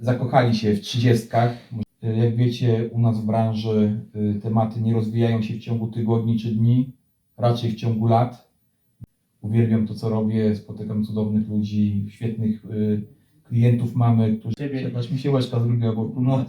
zakochali się w trzydziestkach. Jak wiecie, u nas w branży y, tematy nie rozwijają się w ciągu tygodni czy dni, raczej w ciągu lat. Uwielbiam to, co robię, spotykam cudownych ludzi, świetnych y, klientów mamy, którzy... Ciebie- mi się łezka zrobiła, bo no.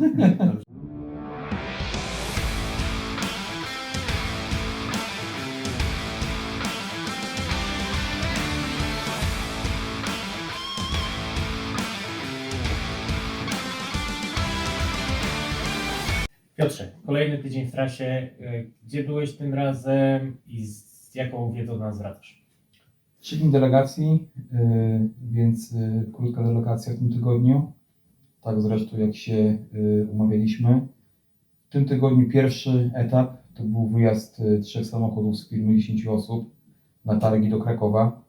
Piotrze, kolejny tydzień w trasie. Y, Gdzie byłeś tym razem i z jaką wiedzą nas wracasz? Trzy dni delegacji, y, więc y, krótka delegacja w tym tygodniu. Tak zresztą jak się umawialiśmy. W tym tygodniu pierwszy etap to był wyjazd trzech samochodów z firmy 10 osób na targi do Krakowa.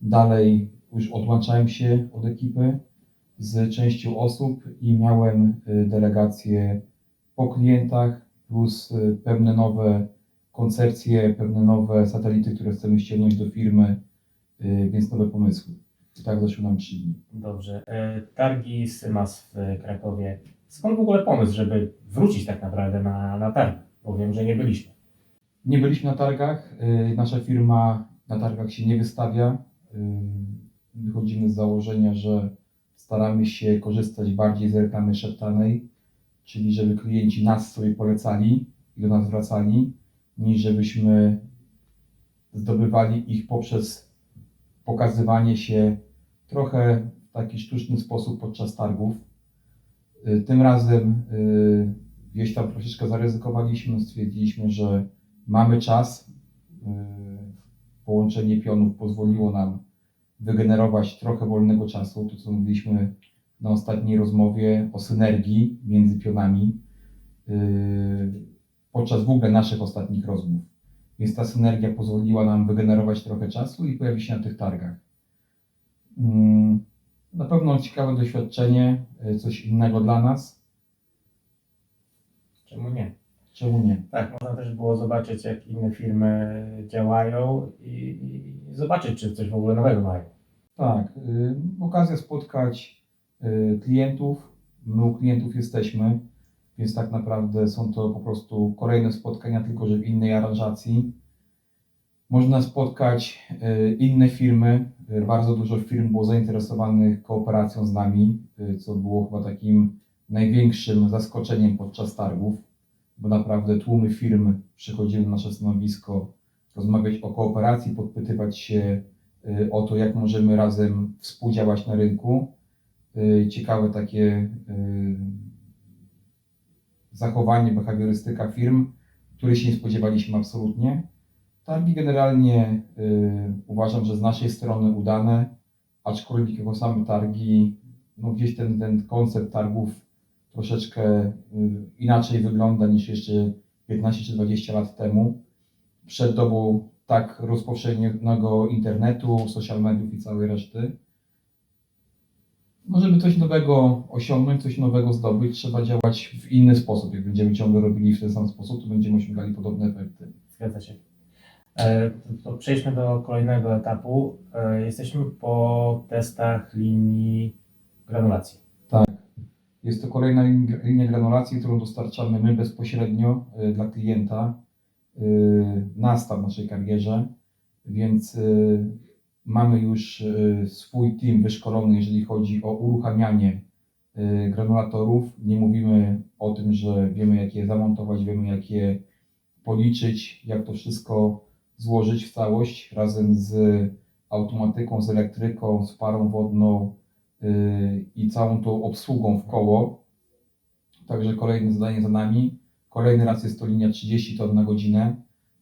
Dalej już odłączałem się od ekipy z częścią osób i miałem y, delegację po klientach plus y, pewne nowe koncepcje, pewne nowe satelity, które chcemy ściągnąć do firmy, y, więc nowe pomysły. I tak zeszły nam trzy dni. Dobrze. Y, Targi Symas w Krakowie. Skąd w ogóle pomysł, żeby wrócić tak naprawdę na, na targi? Bo wiem, że nie byliśmy. Nie byliśmy na targach. y, Nasza firma na targach się nie wystawia. Y, Wychodzimy z założenia, że staramy się korzystać bardziej z reklamy szeptanej, czyli żeby klienci nas sobie polecali i do nas wracali, niż żebyśmy zdobywali ich poprzez pokazywanie się trochę w taki sztuczny sposób podczas targów. Y, Tym razem y, gdzieś tam troszeczkę zaryzykowaliśmy, stwierdziliśmy, że mamy czas. y, Połączenie pionów pozwoliło nam wygenerować trochę wolnego czasu, to co mówiliśmy na ostatniej rozmowie o synergii między pionami y, podczas w ogóle naszych ostatnich rozmów. Więc ta synergia pozwoliła nam wygenerować trochę czasu i pojawić się na tych targach. Mm, Na pewno ciekawe doświadczenie, y, coś innego dla nas. Czemu nie? Czemu nie? Tak, można też było zobaczyć, jak inne firmy działają i, i zobaczyć, czy coś w ogóle nowego mają. Tak, y, okazja spotkać y, klientów. My klientów jesteśmy, więc tak naprawdę są to po prostu kolejne spotkania, tylko że w innej aranżacji. Można spotkać y, inne firmy. Bardzo dużo firm było zainteresowanych kooperacją z nami, y, co było chyba takim największym zaskoczeniem podczas targów, bo naprawdę tłumy firm przychodziły na nasze stanowisko rozmawiać o kooperacji, podpytywać się y, o to, jak możemy razem współdziałać na rynku. Y, Ciekawe takie y, zachowanie, behawiorystyka firm, której się nie spodziewaliśmy absolutnie. Targi generalnie uważam, że z naszej strony udane, aczkolwiek jako same targi, no gdzieś ten, ten koncept targów troszeczkę y, inaczej wygląda niż jeszcze 15 czy 20 lat temu. Przed dobą tak rozpowszechnionego internetu, social mediów i całej reszty. No, żeby coś nowego osiągnąć, coś nowego zdobyć, trzeba działać w inny sposób. Jak będziemy ciągle robili w ten sam sposób, to będziemy osiągali podobne efekty. Zgadza się. E, to przejdźmy do kolejnego etapu. E, jesteśmy po testach linii granulacji. Jest to kolejna lin- linia granulacji, którą dostarczamy my bezpośrednio y, dla klienta y, na start w naszej karierze, więc y, mamy już swój team wyszkolony, jeżeli chodzi o uruchamianie granulatorów. Nie mówimy o tym, że wiemy jak je zamontować, wiemy jak je policzyć, jak to wszystko złożyć w całość razem z automatyką, z elektryką, z parą wodną, i całą tą obsługą w koło. Także kolejne zadanie za nami. Kolejny raz jest to linia 30 ton na godzinę,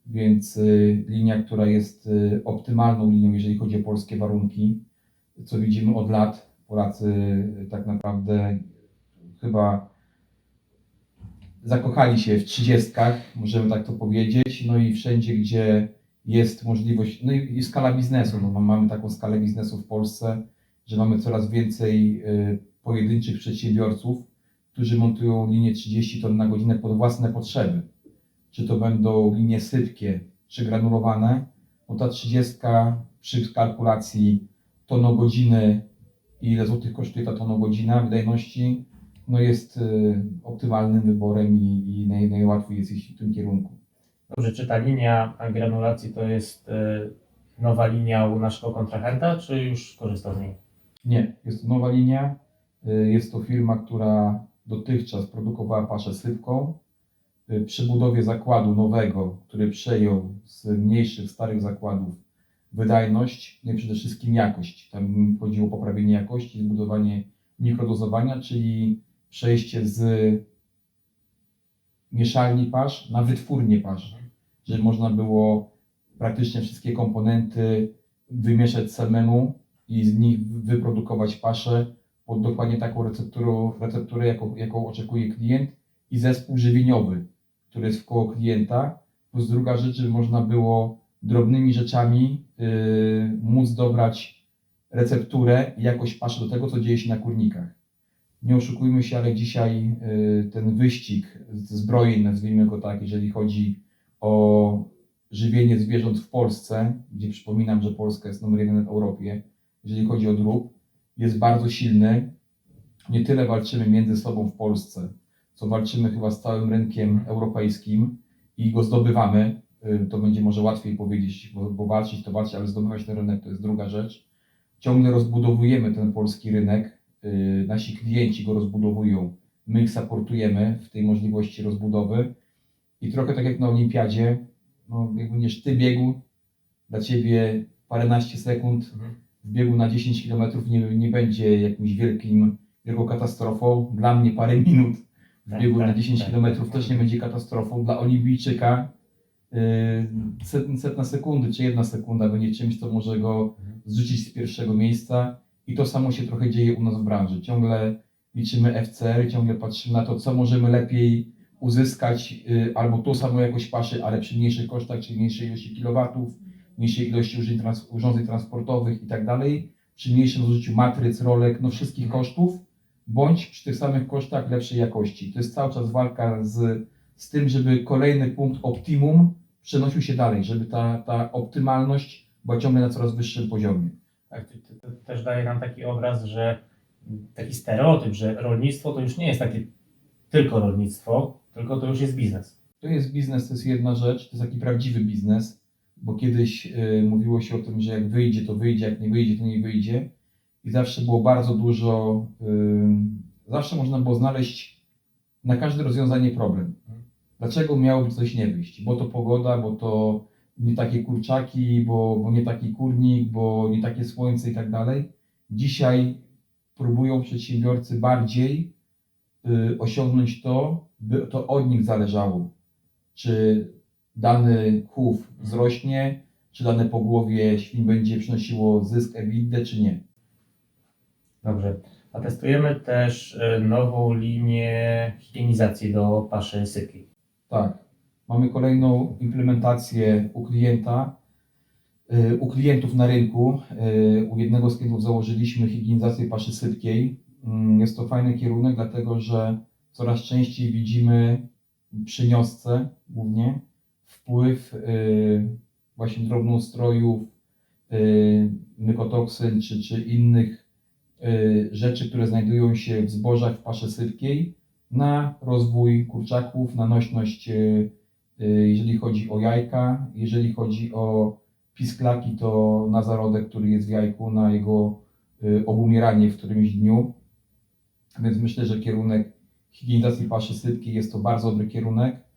więc y, linia, która jest y, optymalną linią, jeżeli chodzi o polskie warunki, co widzimy od lat. Polacy y, tak naprawdę chyba zakochali się w trzydziestkach, możemy tak to powiedzieć. No i wszędzie, gdzie jest możliwość, no i, skala biznesu, no mamy taką skalę biznesu w Polsce, że mamy coraz więcej y, pojedynczych przedsiębiorców, którzy montują linię 30 ton na godzinę pod własne potrzeby. Czy to będą linie sypkie, czy granulowane, bo ta 30 przy kalkulacji tonogodziny i ile złotych kosztuje ta tonogodzina wydajności, no jest y, optymalnym wyborem i, i naj, najłatwiej jest iść w tym kierunku. Dobrze, czy ta linia granulacji to jest y, nowa linia u naszego kontrahenta, czy już korzysta z niej? Nie, jest to nowa linia. Y, Jest to firma, która dotychczas produkowała paszę sypką. Y, Przy budowie zakładu nowego, który przejął z mniejszych, starych zakładów wydajność, no i przede wszystkim jakość. Tam chodziło o poprawienie jakości, zbudowanie mikrodozowania, czyli przejście z mieszalni pasz na wytwórnię pasz, żeby można było praktycznie wszystkie komponenty wymieszać samemu i z nich wyprodukować paszę pod dokładnie taką recepturą, recepturę, jaką, jaką oczekuje klient i zespół żywieniowy, który jest wkoło klienta. Plus druga rzecz, żeby można było drobnymi rzeczami yy, móc dobrać recepturę i jakość paszy do tego, co dzieje się na kurnikach. Nie oszukujmy się, ale dzisiaj yy, ten wyścig zbrojeń, nazwijmy go tak, jeżeli chodzi o żywienie zwierząt w Polsce, gdzie przypominam, że Polska jest numer jeden w Europie, jeżeli chodzi o drób, jest bardzo silny. Nie tyle walczymy między sobą w Polsce, co walczymy chyba z całym rynkiem europejskim i go zdobywamy. Y, To będzie może łatwiej powiedzieć, bo, bo walczyć to walczyć, ale zdobywać ten rynek to jest druga rzecz. Ciągle rozbudowujemy ten polski rynek. y, Nasi klienci go rozbudowują, my ich supportujemy w tej możliwości rozbudowy. I trochę tak jak na Olimpiadzie, no, jak będziesz ty biegł, dla ciebie paręnaście sekund w biegu na 10 km nie, nie będzie jakimś wielkim, wielką katastrofą. Dla mnie parę minut w Tak, biegu tak, na 10 tak, km tak. też nie będzie katastrofą. Dla olimpijczyka yy, set, setna sekundy czy jedna sekunda będzie czymś, co może go Mhm. zrzucić z pierwszego miejsca. I to samo się trochę dzieje u nas w branży. Ciągle liczymy FCR, ciągle patrzymy na to, co możemy lepiej uzyskać, yy, albo tą samą jakość paszy, ale przy mniejszych kosztach, czy mniejszej ilości kilowatów, mniejszej ilości urządzeń, trans- urządzeń transportowych i tak dalej, przy mniejszym zużyciu matryc, rolek, no wszystkich kosztów, bądź przy tych samych kosztach lepszej jakości. To jest cały czas walka z, z tym, żeby kolejny punkt optimum przenosił się dalej, żeby ta, ta optymalność była ciągle na coraz wyższym poziomie. Tak, to też daje nam taki obraz, że taki stereotyp, że rolnictwo to już nie jest takie tylko rolnictwo, tylko to już jest biznes. To jest biznes, to jest jedna rzecz, to jest taki prawdziwy biznes, bo kiedyś y, mówiło się o tym, że jak wyjdzie, to wyjdzie, jak nie wyjdzie, to nie wyjdzie. I zawsze było bardzo dużo, y, zawsze można było znaleźć na każde rozwiązanie problem. Dlaczego miałoby coś nie wyjść? Bo to pogoda, bo to nie takie kurczaki, bo, bo nie taki kurnik, bo nie takie słońce i tak dalej. Dzisiaj próbują przedsiębiorcy bardziej y, osiągnąć to, by to od nich zależało. Czy dany chów wzrośnie, czy dane pogłowie świń będzie przynosiło zysk EBITDA, czy nie. Dobrze. A testujemy też y, nową linię higienizacji do paszy sypkiej. Tak. Mamy kolejną implementację u klienta, y, u klientów na rynku. Y, U jednego z klientów założyliśmy higienizację paszy sypkiej. Mm, Jest to fajny kierunek, dlatego że coraz częściej widzimy przy niosce głównie wpływ y, właśnie drobnoustrojów, y, mykotoksyn czy, czy innych y, rzeczy, które znajdują się w zbożach w paszy sypkiej na rozwój kurczaków, na nośność, jeżeli chodzi o jajka, jeżeli chodzi o pisklaki, to na zarodek, który jest w jajku, na jego obumieranie w którymś dniu. Więc myślę, że kierunek higienizacji paszy sypkiej jest to bardzo dobry kierunek.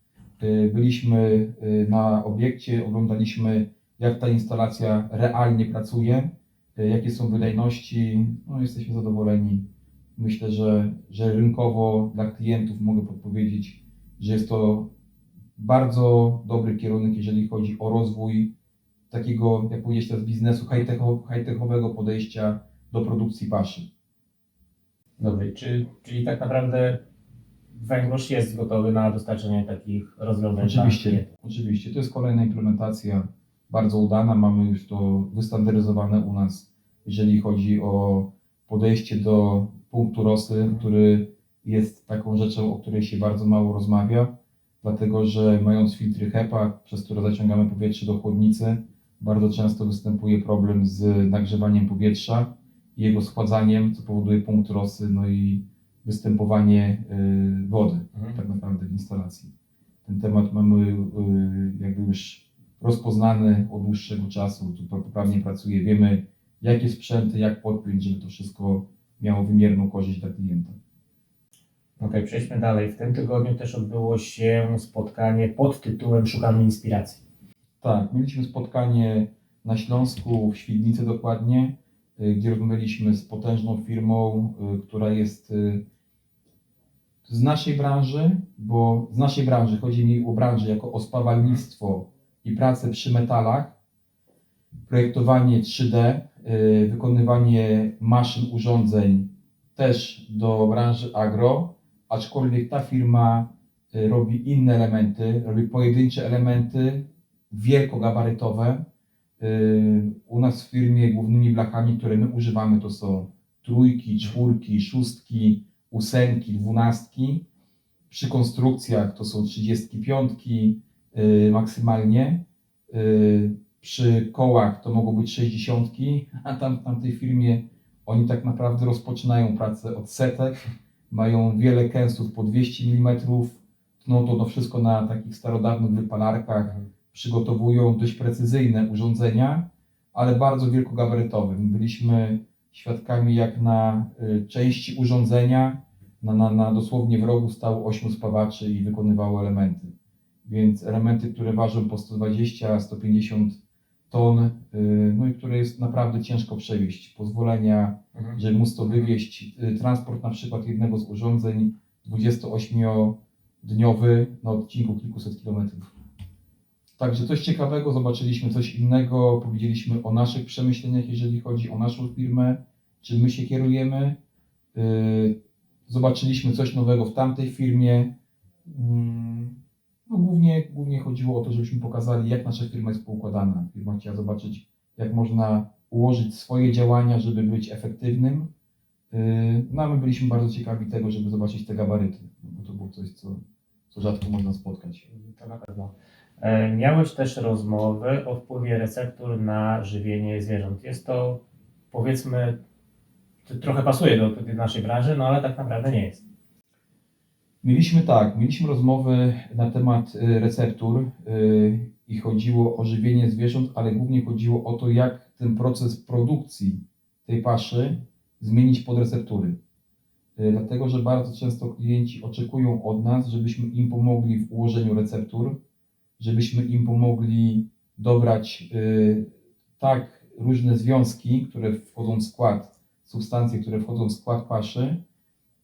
Y, Byliśmy y, na obiekcie, oglądaliśmy jak ta instalacja realnie pracuje, y, jakie są wydajności. No, jesteśmy zadowoleni. Myślę, że, że rynkowo dla klientów mogę podpowiedzieć, że jest to bardzo dobry kierunek, jeżeli chodzi o rozwój takiego, jak powiedzieć teraz, biznesu high-techo- high-techowego podejścia do produkcji paszy. Dobrze. Czy, czyli tak naprawdę węgorz jest gotowy na dostarczenie takich rozwiązań Oczywiście, oczywiście. To jest kolejna implementacja bardzo udana. Mamy już to wystandaryzowane u nas, jeżeli chodzi o podejście do punktu ROSY, który jest taką rzeczą, o której się bardzo mało rozmawia, dlatego że mając filtry HEPA, przez które zaciągamy powietrze do chłodnicy, bardzo często występuje problem z nagrzewaniem powietrza i jego schładzaniem, co powoduje punkt rosy, no i występowanie y, wody Mhm. tak naprawdę w instalacji. Ten temat mamy y, jakby już rozpoznany od dłuższego czasu, tu poprawnie pracuje, wiemy jakie sprzęty, jak podpiąć, żeby to wszystko miało wymierną korzyść dla klienta. Okej, przejdźmy dalej. W tym tygodniu też odbyło się spotkanie pod tytułem Szukamy inspiracji. Tak, mieliśmy spotkanie na Śląsku, w Świdnicy dokładnie, y, gdzie rozmawialiśmy z potężną firmą, która jest z naszej branży, bo z naszej branży, chodzi mi o branżę jako o spawalnictwo i pracę przy metalach, projektowanie 3D, y, wykonywanie maszyn, urządzeń też do branży agro, aczkolwiek ta firma y, robi inne elementy, robi pojedyncze elementy, wielkogabarytowe. Y, U nas w firmie głównymi blachami, które my używamy, to są trójki, czwórki, szóstki, ósemki, dwunastki. Przy konstrukcjach to są trzydziestki piątki y, maksymalnie. Y, Przy kołach to mogą być sześćdziesiątki, a tam w tamtej firmie oni tak naprawdę rozpoczynają pracę od setek, mają wiele kęsów po 200 mm, tną to, to wszystko na takich starodawnych wypalarkach, przygotowują dość precyzyjne urządzenia, ale bardzo wielkogabarytowe. My Byliśmy świadkami, jak na y, części urządzenia, na, na, na dosłownie w rogu stało 8 spawaczy i wykonywało elementy. Więc elementy, które ważą po 120-150 ton, y, no i które jest naprawdę ciężko przewieźć. Pozwolenia, Mhm. żeby móc to wywieźć, y, transport na przykład jednego z urządzeń 28-dniowy na odcinku kilkuset kilometrów. Także coś ciekawego, zobaczyliśmy coś innego, powiedzieliśmy o naszych przemyśleniach, jeżeli chodzi o naszą firmę, czym my się kierujemy. Yy, Zobaczyliśmy coś nowego w tamtej firmie. Mm, No głównie, głównie chodziło o to, żebyśmy pokazali, jak nasza firma jest poukładana. Firma chciała zobaczyć, jak można ułożyć swoje działania, żeby być efektywnym. Yy, No a my byliśmy bardzo ciekawi tego, żeby zobaczyć te gabaryty, bo to było coś, co, co rzadko można spotkać. To na pewno. E, Miałeś też rozmowy o wpływie receptur na żywienie zwierząt. Jest to, powiedzmy, trochę pasuje do, do naszej branży, no ale tak naprawdę nie jest. Mieliśmy tak, mieliśmy rozmowy na temat y, receptur y, i chodziło o żywienie zwierząt, ale głównie chodziło o to, jak ten proces produkcji tej paszy zmienić pod receptury. Y, Dlatego, że bardzo często klienci oczekują od nas, żebyśmy im pomogli w ułożeniu receptur, żebyśmy im pomogli dobrać y, tak różne związki, które wchodzą w skład, substancje, które wchodzą w skład paszy,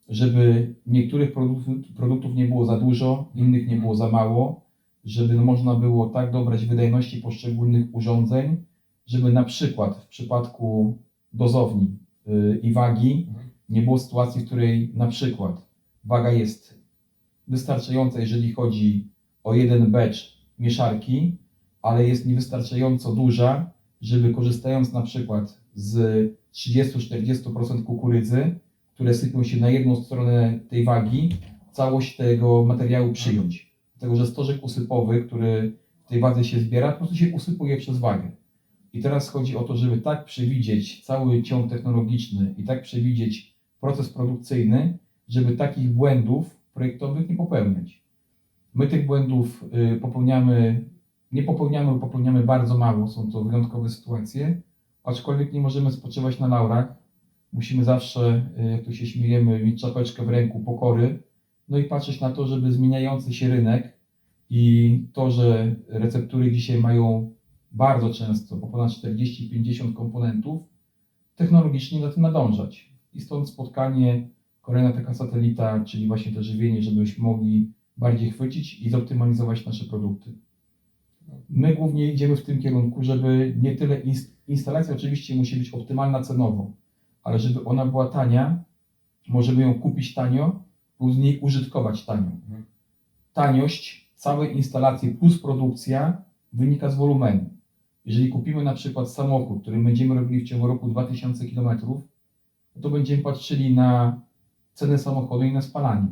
żeby niektórych produktów, produktów nie było za dużo, innych nie było za mało, żeby można było tak dobrać wydajności poszczególnych urządzeń, żeby na przykład w przypadku dozowni y, i wagi Mhm. nie było sytuacji, w której na przykład waga jest wystarczająca, jeżeli chodzi o jeden batch mieszarki, ale jest niewystarczająco duża, żeby korzystając na przykład z 30-40% kukurydzy, które sypią się na jedną stronę tej wagi, całość tego materiału przyjąć. Dlatego, że stożek usypowy, który w tej wadze się zbiera, po prostu się usypuje przez wagę. I teraz chodzi o to, żeby tak przewidzieć cały ciąg technologiczny i tak przewidzieć proces produkcyjny, żeby takich błędów projektowych nie popełniać. My tych błędów y, popełniamy, nie popełniamy, popełniamy bardzo mało, są to wyjątkowe sytuacje, aczkolwiek nie możemy spoczywać na laurach. Musimy zawsze, y, jak tu się śmiejemy, mieć czapeczkę w ręku pokory, no i patrzeć na to, żeby zmieniający się rynek i to, że receptury dzisiaj mają bardzo często po ponad 40-50 komponentów, technologicznie za tym nadążać. I stąd spotkanie, kolejna taka satelita, czyli właśnie to żywienie, żebyśmy mogli bardziej chwycić i zoptymalizować nasze produkty. My głównie idziemy w tym kierunku, żeby nie tyle ins- instalacja oczywiście musi być optymalna cenowo, ale żeby ona była tania, możemy ją kupić tanio, plus z niej użytkować tanio. Mhm. Taniość całej instalacji plus produkcja wynika z wolumenu. Jeżeli kupimy na przykład samochód, który będziemy robili w ciągu roku 2000 km, to będziemy patrzyli na cenę samochodu i na spalanie.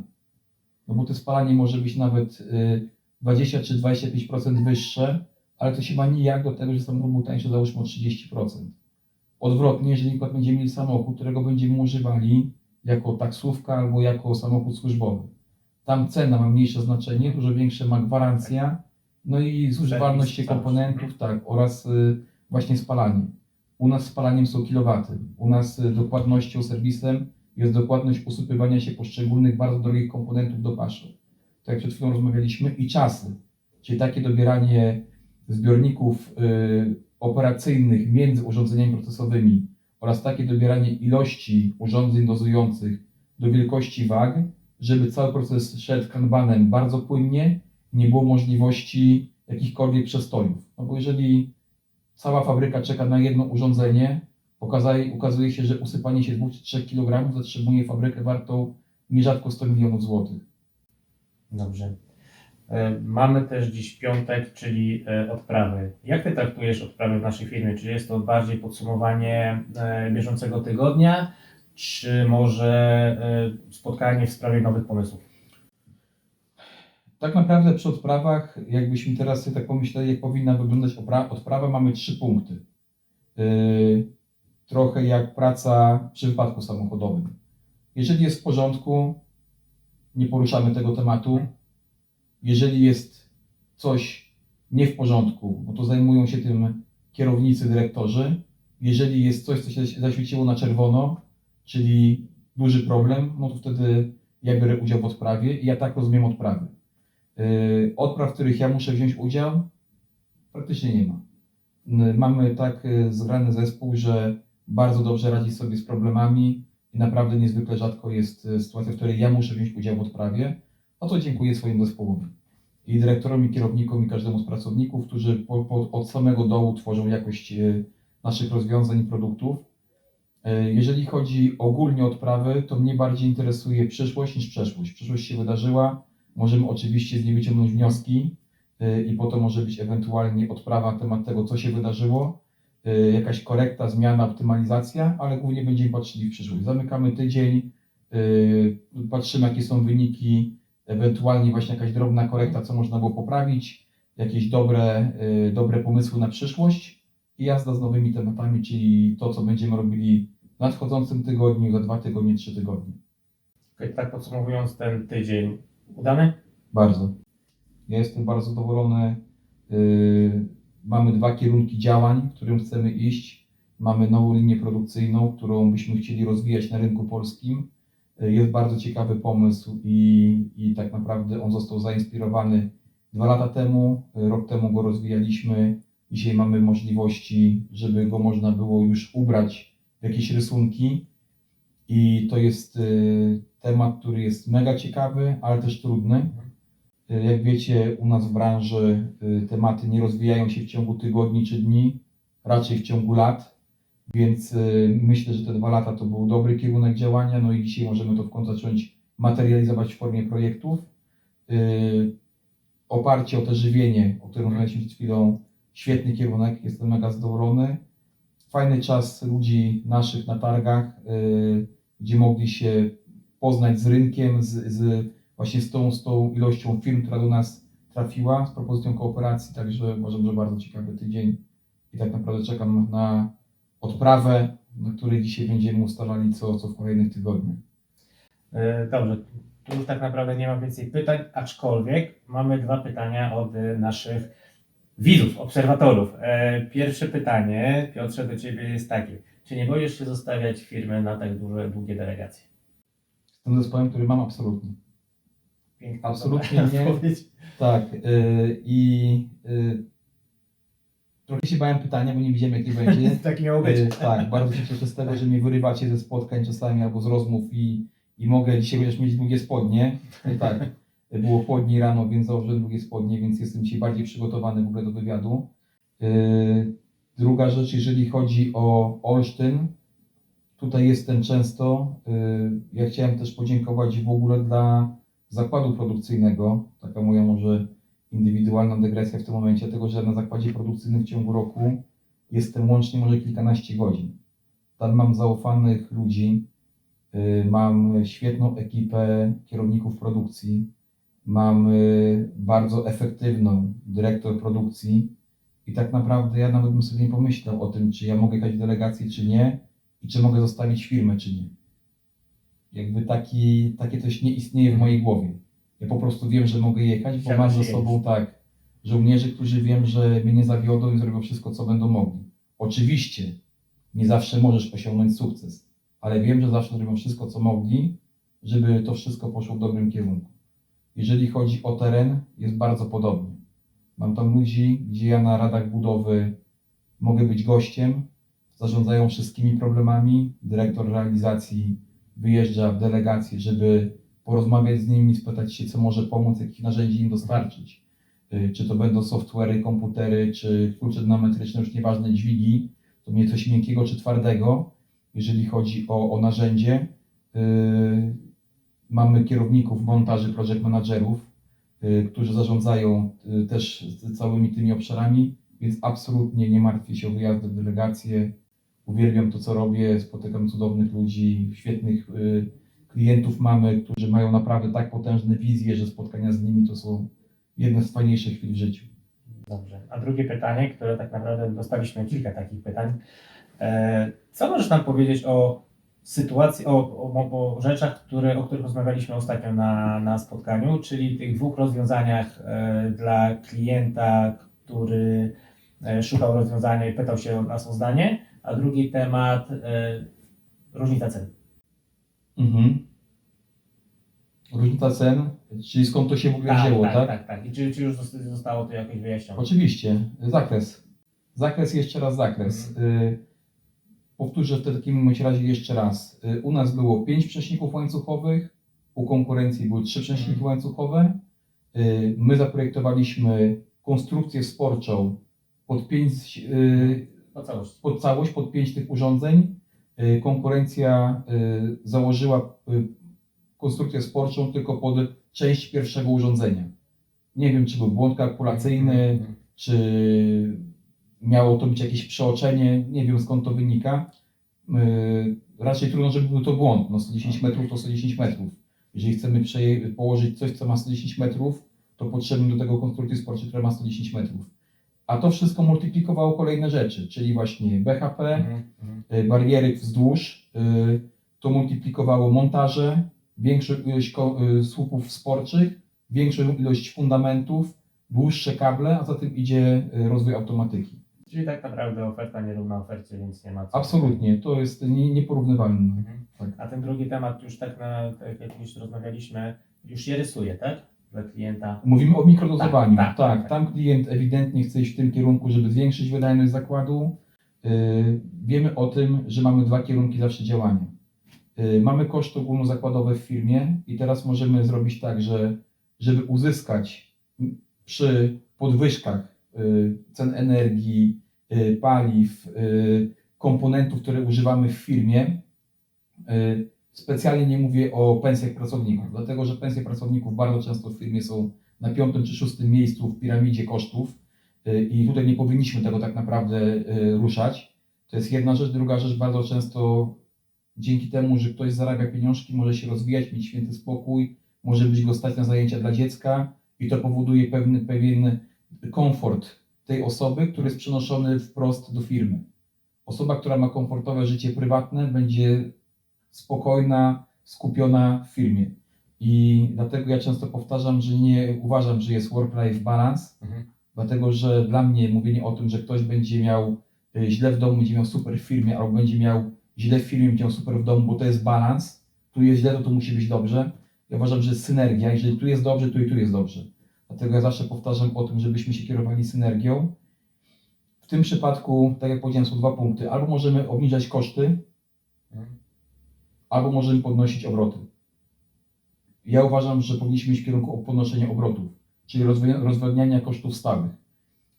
No bo to spalanie może być nawet y, 20 czy 25% wyższe, ale to się ma nijak do tego, że samochód był tańszy załóżmy o 30%. Odwrotnie, jeżeli przykład będziemy mieli samochód, którego będziemy używali jako taksówka albo jako samochód służbowy. Tam cena ma mniejsze znaczenie, dużo większe ma gwarancja, no i zużywalność Serwis, komponentów, tak, oraz y, właśnie spalanie. U nas spalaniem są kilowaty. U nas y, dokładnością, serwisem jest dokładność usypywania się poszczególnych bardzo drogich komponentów do paszy. Tak jak przed chwilą rozmawialiśmy, i czasy. Czyli takie dobieranie zbiorników y, operacyjnych między urządzeniami procesowymi oraz takie dobieranie ilości urządzeń dozujących do wielkości wag, żeby cały proces szedł kanbanem bardzo płynnie, nie było możliwości jakichkolwiek przestojów. No bo jeżeli cała fabryka czeka na jedno urządzenie, okazuje, ukazuje się, że usypanie się 2 czy 3 kg zatrzymuje fabrykę wartą nierzadko 100 milionów złotych. Dobrze. E, Mamy też dziś piątek, czyli e, odprawy. Jak Ty traktujesz odprawy w naszej firmie? Czy jest to bardziej podsumowanie e, bieżącego tygodnia, czy może spotkanie w sprawie nowych pomysłów? Tak naprawdę przy odprawach, jakbyśmy teraz sobie tak pomyśleli, jak powinna wyglądać odprawa, mamy trzy punkty. Yy, trochę jak praca przy wypadku samochodowym. Jeżeli jest w porządku, nie poruszamy tego tematu. Jeżeli jest coś nie w porządku, no to zajmują się tym kierownicy, dyrektorzy. Jeżeli jest coś, co się zaświeciło na czerwono, czyli duży problem, no to wtedy ja biorę udział w odprawie i ja tak rozumiem odprawy. Yy, Odpraw, w których ja muszę wziąć udział, praktycznie nie ma. N- Mamy tak yy, zgrany zespół, że bardzo dobrze radzi sobie z problemami i naprawdę niezwykle rzadko jest yy, sytuacja, w której ja muszę wziąć udział w odprawie, a to dziękuję swoim zespołowi. I dyrektorom, i kierownikom, i każdemu z pracowników, którzy po, po, od samego dołu tworzą jakość yy, naszych rozwiązań i produktów. Yy, Jeżeli chodzi ogólnie o odprawy, to mnie bardziej interesuje przyszłość niż przeszłość. Przyszłość się wydarzyła, Możemy oczywiście z niej wyciągnąć wnioski i potem może być ewentualnie odprawa na temat tego, co się wydarzyło, jakaś korekta, zmiana, optymalizacja, ale głównie będziemy patrzyli w przyszłość. Zamykamy tydzień, y, patrzymy jakie są wyniki, ewentualnie właśnie jakaś drobna korekta, co można było poprawić, jakieś dobre, y, dobre pomysły na przyszłość i jazda z nowymi tematami, czyli to, co będziemy robili w nadchodzącym tygodniu, za dwa tygodnie, trzy tygodnie. Okej, Tak podsumowując ten tydzień, udany? Bardzo. Ja jestem bardzo zadowolony. Yy, mamy dwa kierunki działań, w którym chcemy iść. Mamy nową linię produkcyjną, którą byśmy chcieli rozwijać na rynku polskim. Yy, Jest bardzo ciekawy pomysł i, i tak naprawdę on został zainspirowany dwa lata temu. Yy, Rok temu go rozwijaliśmy. Dzisiaj mamy możliwości, żeby go można było już ubrać w jakieś rysunki. I to jest yy, temat, który jest mega ciekawy, ale też trudny. Jak wiecie, u nas w branży y, tematy nie rozwijają się w ciągu tygodni czy dni, raczej w ciągu lat, więc y, myślę, że te dwa lata to był dobry kierunek działania, no i dzisiaj możemy to w końcu zacząć materializować w formie projektów. Y, Oparcie o to żywienie, o którym rozmawialiśmy przed chwilą, świetny kierunek, jestem mega zadowolony. Fajny czas ludzi naszych na targach, gdzie mogli się poznać z rynkiem, z, z właśnie z tą, z tą ilością firm, która do nas trafiła, z propozycją kooperacji, także uważam, że bardzo ciekawy tydzień i tak naprawdę czekam na odprawę, na której dzisiaj będziemy ustalali co, co w kolejnych tygodniach. E, Dobrze, tu już tak naprawdę nie ma więcej pytań, aczkolwiek mamy dwa pytania od e, naszych widzów, obserwatorów. E, Pierwsze pytanie, Piotrze, do Ciebie jest takie. Czy nie boisz się zostawiać firmy na tak duże, długie delegacje? Z tym zespołem, który mam absolutnie. Piękna Absolutnie nie. odpowiedź. Tak, y, i y, trochę się bałem pytania, bo nie widziałem jakie będzie. Tak miało być. Y, tak, bardzo się cieszę z tego, że mnie wyrywacie ze spotkań czasami albo z rozmów i, i mogę dzisiaj chociaż mieć długie spodnie. I tak, było chłodniej rano, więc założyłem długie spodnie, więc jestem dzisiaj bardziej przygotowany w ogóle do wywiadu. Y, druga rzecz, jeżeli chodzi o Olsztyn, tutaj jestem często. Y, ja chciałem też podziękować w ogóle dla zakładu produkcyjnego, taka moja może indywidualna dygresja w tym momencie, dlatego że na zakładzie produkcyjnym w ciągu roku jestem łącznie może kilkanaście godzin. Tam mam zaufanych ludzi, y, mam świetną ekipę kierowników produkcji, mam y, bardzo efektywną dyrektor produkcji I tak naprawdę ja nawet bym sobie nie pomyślał o tym, czy ja mogę jechać w delegacji, czy nie, i czy mogę zostawić firmę, czy nie. Jakby taki, takie coś nie istnieje w mojej głowie. Ja po prostu wiem, że mogę jechać, bo mam ze sobą tak żołnierzy, którzy wiem, że mnie nie zawiodą i zrobią wszystko, co będą mogli. Oczywiście nie zawsze możesz osiągnąć sukces, ale wiem, że zawsze zrobią wszystko, co mogli, żeby to wszystko poszło w dobrym kierunku. Jeżeli chodzi o teren, jest bardzo podobnie. Mam tam ludzi, gdzie ja na radach budowy mogę być gościem, zarządzają wszystkimi problemami. Dyrektor realizacji wyjeżdża w delegację, żeby porozmawiać z nimi, spytać się, co może pomóc, jakich narzędzi im dostarczyć. Y, Czy to będą software'y, komputery, czy klucze dynametryczne, już nieważne, dźwigi, to mnie coś miękkiego czy twardego. Jeżeli chodzi o, o narzędzie, yy, mamy kierowników montaży, project managerów, y, którzy zarządzają y, też całymi tymi obszarami, więc absolutnie nie martwię się o wyjazdy w delegacje. Uwielbiam to, co robię, spotykam cudownych ludzi, świetnych y, klientów mamy, którzy mają naprawdę tak potężne wizje, że spotkania z nimi to są jedne z fajniejszych chwil w życiu. Dobrze. A drugie pytanie, które tak naprawdę dostaliśmy kilka takich pytań. E, Co możesz nam powiedzieć o sytuacji, o, o, o rzeczach, które, o których rozmawialiśmy ostatnio na, na spotkaniu, czyli tych dwóch rozwiązaniach e, dla klienta, który e, szukał rozwiązania i pytał się o nas o zdanie, a drugi temat e, różnica cen. Mhm. Różnica cen, czyli skąd to się w ogóle wzięło, tak, tak? tak, tak. I czy, czy już zosta- zostało to jakoś wyjaśnione? Oczywiście, zakres. Zakres, jeszcze raz zakres. Y, powtórzę w takim razie jeszcze raz. Y, u nas było 5 przeczników łańcuchowych, u konkurencji były 3 przeczniki Mhm. łańcuchowe. Y, my zaprojektowaliśmy konstrukcję sporczą pod 5 y, Po całości. pod całość, pod pięć tych urządzeń. Y, Konkurencja y, założyła y, konstrukcję sporczą tylko pod część pierwszego urządzenia. Nie wiem, czy był błąd kalkulacyjny, Mhm. czy miało to być jakieś przeoczenie, nie wiem skąd to wynika. Raczej trudno, żeby był to błąd. No 110 metrów to 110 metrów. Jeżeli chcemy położyć coś, co ma 110 metrów, to potrzebny do tego konstrukcji sporczej, która ma 110 metrów. A to wszystko multiplikowało kolejne rzeczy, czyli właśnie BHP, Mhm. Y, bariery wzdłuż, y, to multiplikowało montaże, większą ilość y, słupów sporczych, większą ilość fundamentów, dłuższe kable, a za tym idzie rozwój automatyki. Czyli tak naprawdę oferta nierówna ofercie, więc nie ma co. Absolutnie, to jest nie, nieporównywalne. Mhm. Tak. A ten drugi temat już tak, na, tak jak już rozmawialiśmy, już się rysuje, tak? Dla klienta. Mówimy o mikrodozowaniu. Tak, Tak, tak, tak. tam klient ewidentnie chce iść w tym kierunku, żeby zwiększyć wydajność zakładu. Yy, wiemy o tym, że mamy dwa kierunki zawsze działania. Yy, mamy koszty ogólnozakładowe w firmie i teraz możemy zrobić tak, że żeby uzyskać przy podwyżkach yy, cen energii, yy, paliw, yy, komponentów, które używamy w firmie, yy, specjalnie nie mówię o pensjach pracowników, dlatego że pensje pracowników bardzo często w firmie są na piątym czy szóstym miejscu w piramidzie kosztów y, i tutaj nie powinniśmy tego tak naprawdę y, ruszać. To jest jedna rzecz. Druga rzecz, bardzo często dzięki temu, że ktoś zarabia pieniążki, może się rozwijać, mieć święty spokój, może być go stać na zajęcia dla dziecka i to powoduje pewny, pewien komfort tej osoby, który jest przenoszony wprost do firmy. Osoba, która ma komfortowe życie prywatne, będzie spokojna, skupiona w firmie. I dlatego ja często powtarzam, że nie uważam, że jest work-life balance, Mhm. dlatego że dla mnie mówienie o tym, że ktoś będzie miał y, źle w domu, będzie miał super w firmie, albo będzie miał źle w firmie, będzie miał super w domu, bo to jest balans. Tu jest źle, to tu musi być dobrze. Ja uważam, że jest synergia. Jeżeli tu jest dobrze, to i tu jest dobrze. Dlatego ja zawsze powtarzam o tym, żebyśmy się kierowali synergią. W tym przypadku, tak jak powiedziałem, są dwa punkty. Albo możemy obniżać koszty. Albo możemy podnosić obroty. Ja uważam, że powinniśmy iść w kierunku podnoszenia obrotów, czyli rozwadniania kosztów stałych.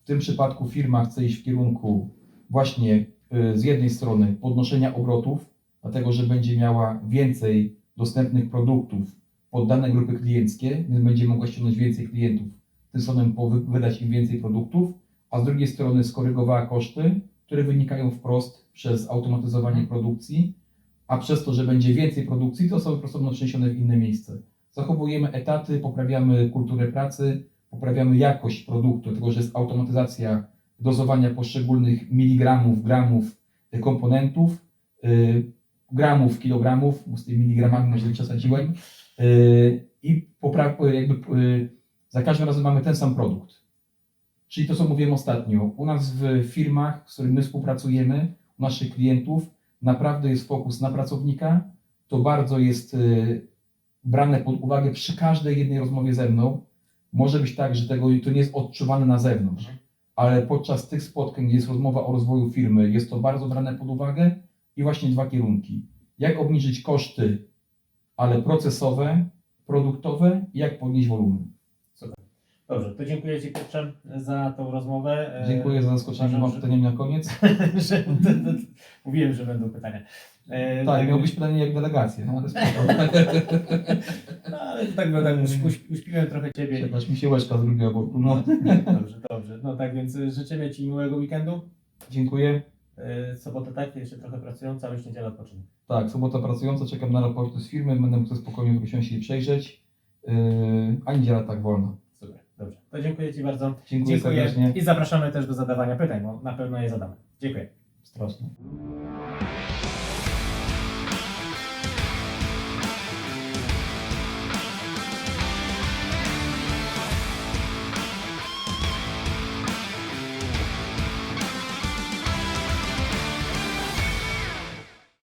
W tym przypadku firma chce iść w kierunku właśnie y, z jednej strony podnoszenia obrotów, dlatego że będzie miała więcej dostępnych produktów pod dane grupy klienckie, więc będzie mogła ściągnąć więcej klientów, tym samym wydać im więcej produktów, a z drugiej strony skorygowała koszty, które wynikają wprost przez automatyzowanie produkcji, a przez to, że będzie więcej produkcji, te osoby po będą przeniesione w inne miejsce. Zachowujemy etaty, poprawiamy kulturę pracy, poprawiamy jakość produktu, dlatego że jest automatyzacja dozowania poszczególnych miligramów, gramów y, komponentów, y, gramów, kilogramów, bo z tymi miligramami może przesadziłem. Y, I popra- y, jakby y, za każdym razem mamy ten sam produkt. Czyli to, co mówiłem ostatnio, u nas w firmach, z którymi my współpracujemy, u naszych klientów, naprawdę jest fokus na pracownika. To bardzo jest y, brane pod uwagę przy każdej jednej rozmowie ze mną. Może być tak, że tego to nie jest odczuwane na zewnątrz, ale podczas tych spotkań, gdzie jest rozmowa o rozwoju firmy, jest to bardzo brane pod uwagę i właśnie dwa kierunki. Jak obniżyć koszty, ale procesowe, produktowe i jak podnieść wolumen. Dobrze, to dziękuję Ci Piotrze za tą rozmowę. E, Dziękuję za zaskoczenie uważam, że- pytaniem na koniec. że, to, to, mówiłem, że będą pytania. E, Tak, miał być pytanie jak delegacja, no ale spoko. No, ale tak, bo tak uś- uś- uśpiłem trochę Ciebie. Przepraszam, mi się łezka zrobiła wokół. No. Dobrze, dobrze. No tak więc życzymy Ci miłego weekendu. Dziękuję. E, Sobotę tak, jeszcze trochę pracująca, ale już niedziela odpoczynek. Tak, sobota pracująca, czekam na raporty z firmy, będę mógł spokojnie usiąść i przejrzeć. Yy, a niedziela tak wolna. Dobrze. To dziękuję Ci bardzo. Dziękuję, serdecznie. I zapraszamy też do zadawania pytań, bo na pewno je zadamy. Dziękuję. Strasznie.